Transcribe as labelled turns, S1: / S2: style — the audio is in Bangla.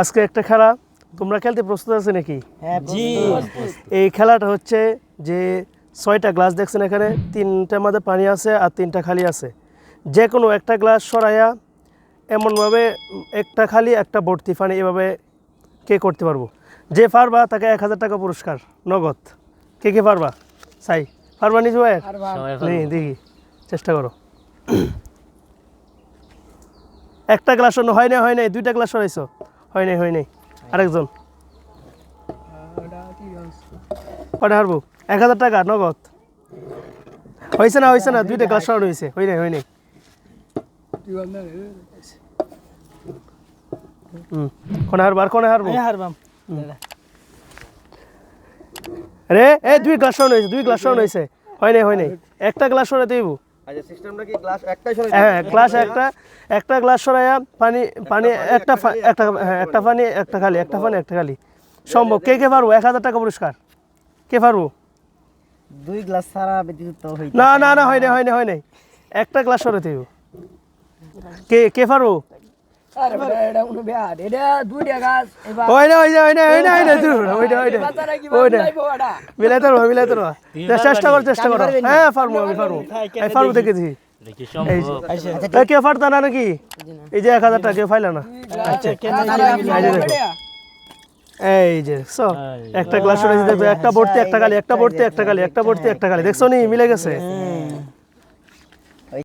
S1: আজকে একটা খেলা তোমরা খেলতে প্রস্তুত আছে নাকি?
S2: জি।
S1: এই খেলাটা হচ্ছে যে ছয়টা গ্লাস দেখছেন এখানে তিনটার মধ্যে পানি আছে আর তিনটা খালি আছে। যে কোনো একটা গ্লাস সরাইয়া এমনভাবে একটা খালি একটা ভর্তি পানি এভাবে কে করতে পারব? যে পারবা তাকে এক হাজার টাকা পুরস্কার নগদ। কে কে পারবা? সাই পারবা নিজে ভাই? দেখি চেষ্টা করো। একটা গ্লাস অন্য হয় না হয় নাই দুইটা গ্লাস সরাইছো? হয় নাই হয় নাই। আরেকজন। কটা হারবো? এক হাজার টাকা নগদ। হয়েছে না হয়েছে না দুইটা হয়েছে হয় নাই হয় নাই। হুম কোনে হারবো আর কোনে হারবো?
S2: হারবাম।
S1: রে এই দুই গ্লাস সরানো হয়েছে দুই গ্লাস সরানো হয়েছে হয় নাই হয় নাই। একটা গ্লাস সরাতে দিব
S3: আচ্ছা সিস্টেমটা কি গ্লাস একটাই সরাই
S1: হ্যাঁ গ্লাস একটা। একটা গ্লাস সরাইয়া পানি পানি একটা ফা- একটা হ্যাঁ একটা পানি একটা খালি একটা পানি একটা খালি। সম্ভব। কে কে পারব? এক হাজার টাকা পুরস্কার। কে পারব?
S2: দুই গ্লাস সারা ব্যতীত তো হই
S1: না না না। হয় না হয় না হয় নাই। একটা গ্লাস সরাতে কে কে পারব? হয় হয় হয় হয় হয় চেষ্টা কর চেষ্টা করো। হ্যাঁ পারব আমি পারব। আমি পারব কেউ পারতা না নাকি? এই যে এক হাজার টাকা কেউ ফাইলা না?
S2: আচ্ছা
S1: এই যে সো একটা গালি একটা ভর্তি একটা খালি একটা ভর্তি একটা গালি একটা ভর্তি একটা খালি। দেখছ নি মিলে গেছে?